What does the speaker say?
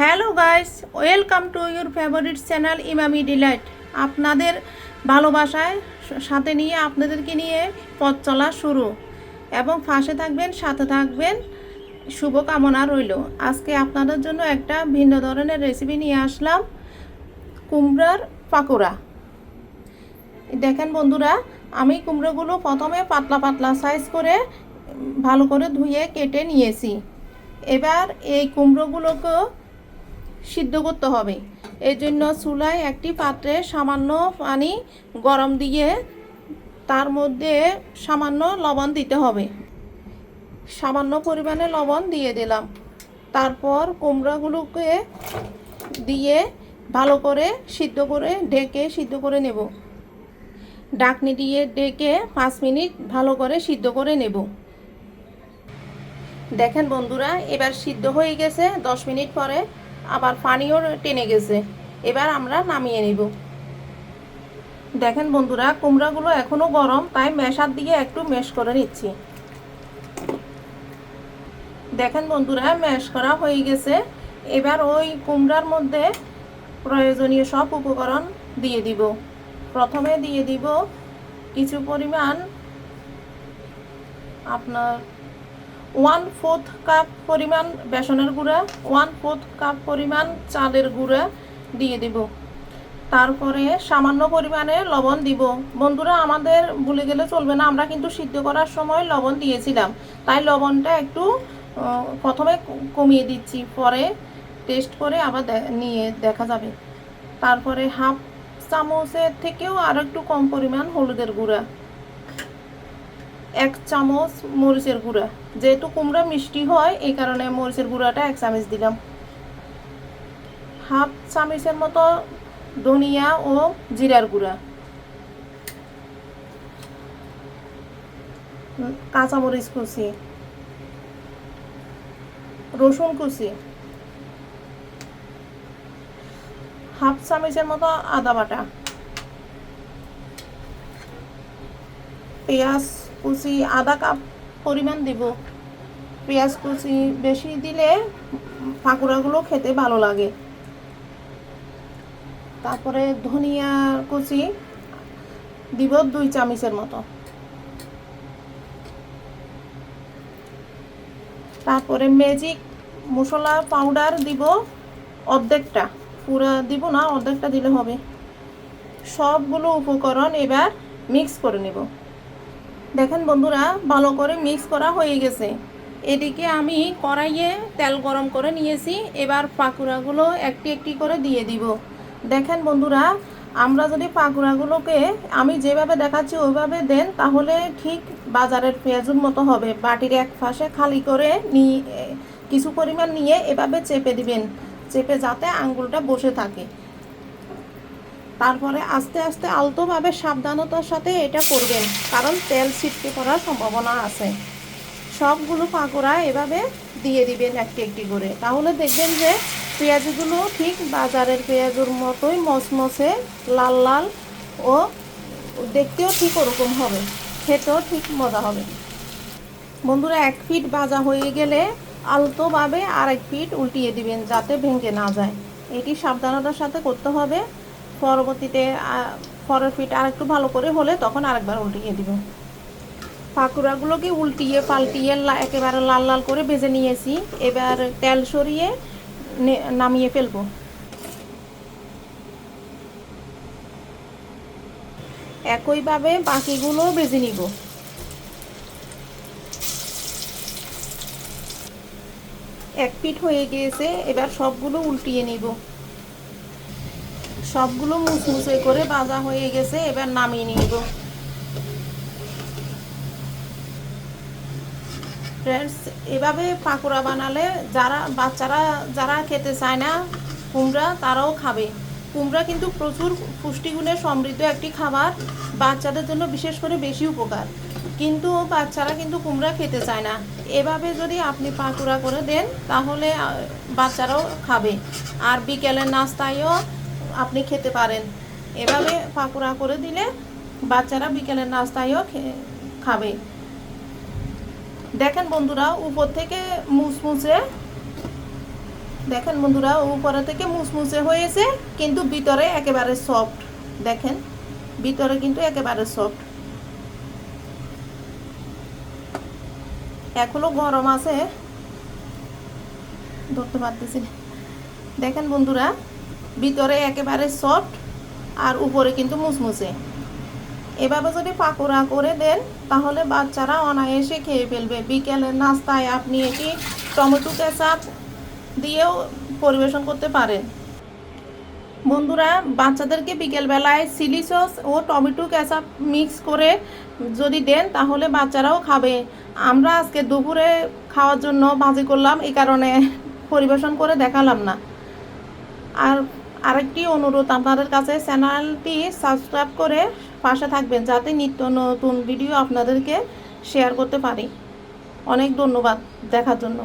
Hello guys, welcome to your favourite channel Emami delight. আপনাদের ভালোবাসায় সাথে নিয়ে আপনাদেরকে নিয়ে পথ চলা শুরু। এবং ফাঁসে থাকবেন, সাথে থাকবেন, শুভকামনা রইল। আজকে আপনাদের জন্য একটা ভিন্ন ধরনের রেসিপি নিয়ে আসলাম, কুমড়ার পাকোড়া। দেখেন বন্ধুরা, আমি কুমড়োগুলো প্রথমে পাতলা পাতলা সাইজ করে ভালো করে ধুয়ে কেটে নিয়েছি। এবার এই কুমড়োগুলোকে সিদ্ধ করতে হবে। এই জন্য চুলায় একটি পাত্রে সামান্য পানি গরম দিয়ে তার মধ্যে সামান্য লবণ দিতে হবে। সামান্য পরিমাণে লবণ দিয়ে দিলাম। তারপর কুমড়াগুলোকে দিয়ে ভালো করে সিদ্ধ করে ঢেকে সিদ্ধ করে নেব। ডাকনি দিয়ে ডেকে পাঁচ মিনিট ভালো করে সিদ্ধ করে নেব। দেখেন বন্ধুরা, এবার সিদ্ধ হয়ে গেছে। দশ মিনিট পরে আবার পানিও টেনে গেছে। এবার আমরা নামিয়ে নিব। দেখেন বন্ধুরা, কুমড়াগুলো এখনও গরম, তাই মেশার দিয়ে একটু মেশ করে নিচ্ছি। দেখেন বন্ধুরা ম্যাশ করা হয়ে গেছে। এবার ওই কুমড়ার মধ্যে প্রয়োজনীয় সব উপকরণ দিয়ে দিব। প্রথমে দিয়ে দিব কিছু পরিমাণ আপনার ওয়ান ফোর্থ কাপ পরিমাণ বেসনের গুঁড়া ওয়ান ফোর্থ কাপ পরিমাণ চালের গুঁড়া দিয়ে দিব। তারপরে সামান্য পরিমাণে লবণ দিব। বন্ধুরা, আমাদের ভুলে গেলে চলবে না, আমরা কিন্তু সিদ্ধ করার সময় লবণ দিয়েছিলাম। তাই লবণটা একটু প্রথমে কমিয়ে দিচ্ছি, পরে টেস্ট করে আবার নিয়ে দেখা যাবে। তারপরে হাফ চামচের থেকেও আর একটু কম পরিমাণ হলুদের গুঁড়া। এক চামচ মরিচের গুঁড়া। যেহেতু কুমড়া মিষ্টি হয়, এই কারণে মরিচের গুঁড়াটা এক চামচ দিলাম। হাফ চামচের মতো ধনিয়া ও জিরার গুঁড়া। কাঁচামরিচ কুচি। রসুন কুচি। হাফ চামচের মতো আদা বাটা। পেঁয়াজ কুচি আধা কাপ পরিমাণ দিব। পেঁয়াজ কুচি বেশি দিলে পাকোড়াগুলো খেতে ভালো লাগে। তারপরে ধনিয়া কুচি দিব দুই চামচের মতো। তারপরে ম্যাজিক মশলা পাউডার দিব অর্ধেকটা। পুরো দিব না, অর্ধেকটা দিলে হবে। সবগুলো উপকরণ এবার মিক্স করে নেব। দেখেন বন্ধুরা, ভালো করে মিক্স করা হয়ে গেছে। এদিকে আমি কড়াইয়ে তেল গরম করে নিয়েছি। এবার পাকুড়াগুলো একটি একটি করে দিয়ে দিব। দেখেন বন্ধুরা, আমরা যদি পাকুড়াগুলোকে আমি যেভাবে দেখাচ্ছি ওইভাবে দেন, তাহলে ঠিক বাজারের পেঁয়াজুর মতো হবে। বাটির এক পাশে খালি করে নিয়ে কিছু পরিমাণ নিয়ে এভাবে চেপে দিবেন। চেপে যাতে আঙ্গুলটা বসে থাকে। তারপরে আস্তে আস্তে আলতোভাবে সাবধানতার সাথে এটা করবেন, কারণ তেল ছিটকে পড়ার সম্ভাবনা আছে। সবগুলো পাকোড়া এভাবে দিয়ে দিবেন একটি একটি করে। তাহলে দেখবেন যে পেঁয়াজগুলো ঠিক বাজারের পেঁয়াজের মতোই মচমচে, লাল লাল ও দেখতেও ঠিক ওরকম হবে, খেতেও ঠিক মজা হবে। বন্ধুরা, এক ফিট বাজা হয়ে গেলে আলতোভাবে আর এক ফিট উল্টিয়ে দিবেন যাতে ভেঙে না যায়। এটি সাবধানতার সাথে করতে হবে। পরবর্তীতে পরের ফিট আর একটু ভালো করে হলে তখন আরেকবার উল্টিয়ে দিব। পাকুড়াগুলোকে উল্টিয়ে, পাল্টিয়ে একেবারে লাল লাল করে ভেজে নিয়েছি। এবার তেল সরিয়ে নামিয়ে ফেলব। একইভাবে বাকিগুলো ভেজে নিব। এক পিঠ হয়ে গিয়েছে, এবার সবগুলো উল্টিয়ে নিব। সবগুলো মুচমুচে করে ভাজা হয়ে গেছে, এবার নামিয়ে নিব। ফ্রেন্ডস এভাবে পাকোড়া বানালে যারা, বাচ্চারা যারা খেতে চায় না, কুমড়া তারাও খাবে। কুমড়া কিন্তু প্রচুর পুষ্টিগুণে সমৃদ্ধ একটি খাবার, বাচ্চাদের জন্য বিশেষ করে বেশি উপকার। কিন্তু বাচ্চারা কিন্তু কুমড়া খেতে চায় না। এভাবে যদি আপনি পাকোড়া করে দেন, তাহলে বাচ্চারাও খাবে। আর বিকেলের নাস্তায়ও আপনি খেতে পারেন। এভাবে পাকোড়া করে দিলে বাচ্চারা বিকেলের নাস্তায়ও খাবে। দেখেন বন্ধুরা, উপর থেকে মুচমুচে দেখেন বন্ধুরা, উপরে থেকে মুসমুসে হয়েছে, কিন্তু ভিতরে একেবারে সফট দেখেন, ভিতরে কিন্তু একেবারে সফট এখনও গরম আছে। ধরতে পারতেছি দেখেন বন্ধুরা ভিতরে একেবারে সফট আর উপরে কিন্তু মুসমুসে এভাবে যদি পাকোড়া করে দেন, তাহলে বাচ্চারা অনায়াসে খেয়ে ফেলবে। বিকেলের নাস্তায় আপনি এটি টমেটো কেচাপ দিয়েও পরিবেশন করতে পারেন। বন্ধুরা, বাচ্চাদেরকে বিকেলবেলায় চিলি সস ও টমেটো কেচাপ মিক্স করে যদি দেন, তাহলে বাচ্চারাও খাবে। আমরা আজকে দুপুরে খাওয়ার জন্য ভাজি করলাম এই কারণে পরিবেশন করে দেখালাম না। আর আরেকটি অনুরোধ, আপনাদের কাছে চ্যানেলটি সাবস্ক্রাইব করে পাশে থাকবেন যাতে নিত্য নতুন ভিডিও আপনাদেরকে শেয়ার করতে পারি। অনেক ধন্যবাদ দেখার জন্য।